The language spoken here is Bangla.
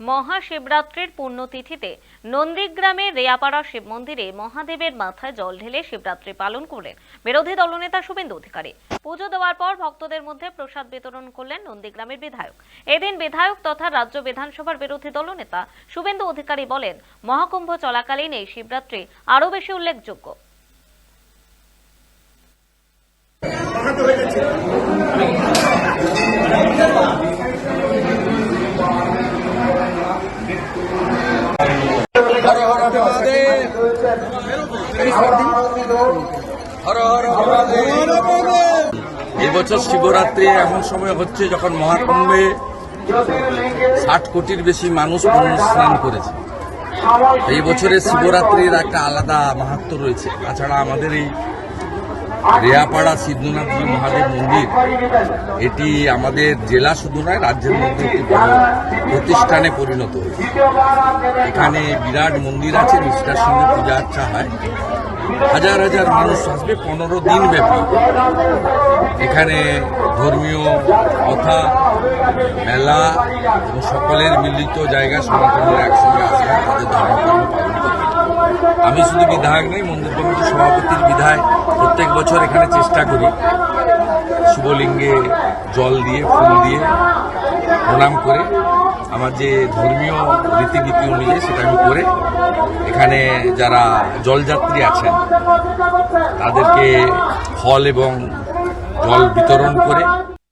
মহাশিবরাত্রির পুণ্যতিথিতে নন্দীগ্রামের রেয়াপাড়া শিব মন্দিরে মহাদেবের মাথায় জল ঢেলে শিবরাত্রি পালন করলেন বিরোধী দলনেতা শুভেন্দু অধিকারী। পুজো দেওয়ার পর ভক্তদের মধ্যে প্রসাদ বিতরণ করলেন নন্দীগ্রামের বিধায়ক। এদিন বিধায়ক তথা রাজ্য বিধানসভার বিরোধী দলনেতা শুভেন্দু অধিকারী বলেন, মহাকুম্ভ চলাকালীন এই শিবরাত্রি আরও বেশি উল্লেখযোগ্য। এবছর শিবরাত্রি এমন সময় হচ্ছে যখন মহাকুম্ভে ষাট কোটির বেশি মানুষ স্নান করেছে। এই বছরের শিবরাত্রির একটা আলাদা মাহাত্ম রয়েছে। তাছাড়া আমাদের এই রেয়াপাড়া সিদ্ধনাথজি মহাদেব মন্দির, এটি আমাদের জেলা শুধু নয়, রাজ্যের মধ্যে একটি বড় প্রতিষ্ঠানে পরিণত হয়েছে। এখানে বিরাট মন্দির আছে, নিষ্ঠার সঙ্গে পূজা আর্চা হয়। হাজার হাজার মানুষ আসবে, পনেরো দিন ব্যাপী। এখানে ধর্মীয় কথা, মেলা এবং সকলের মিলিত জায়গা সনাতনীরা একসঙ্গে আসবে, তাদের ধর্মকর্ম পালন আমি শুধু বিধায়ক নই, মন্দির কমিটির সভাপতির বিধায় প্রত্যেক বছর এখানে চেষ্টা করি শিবলিঙ্গে জল দিয়ে, ফুল দিয়ে প্রণাম করে। আমার যে ধর্মীয় রীতিনীতি অনুযায়ী সেটা আমি করে এখানে যারা জলযাত্রী আছেন, তাদেরকে ফল এবং জল বিতরণ করে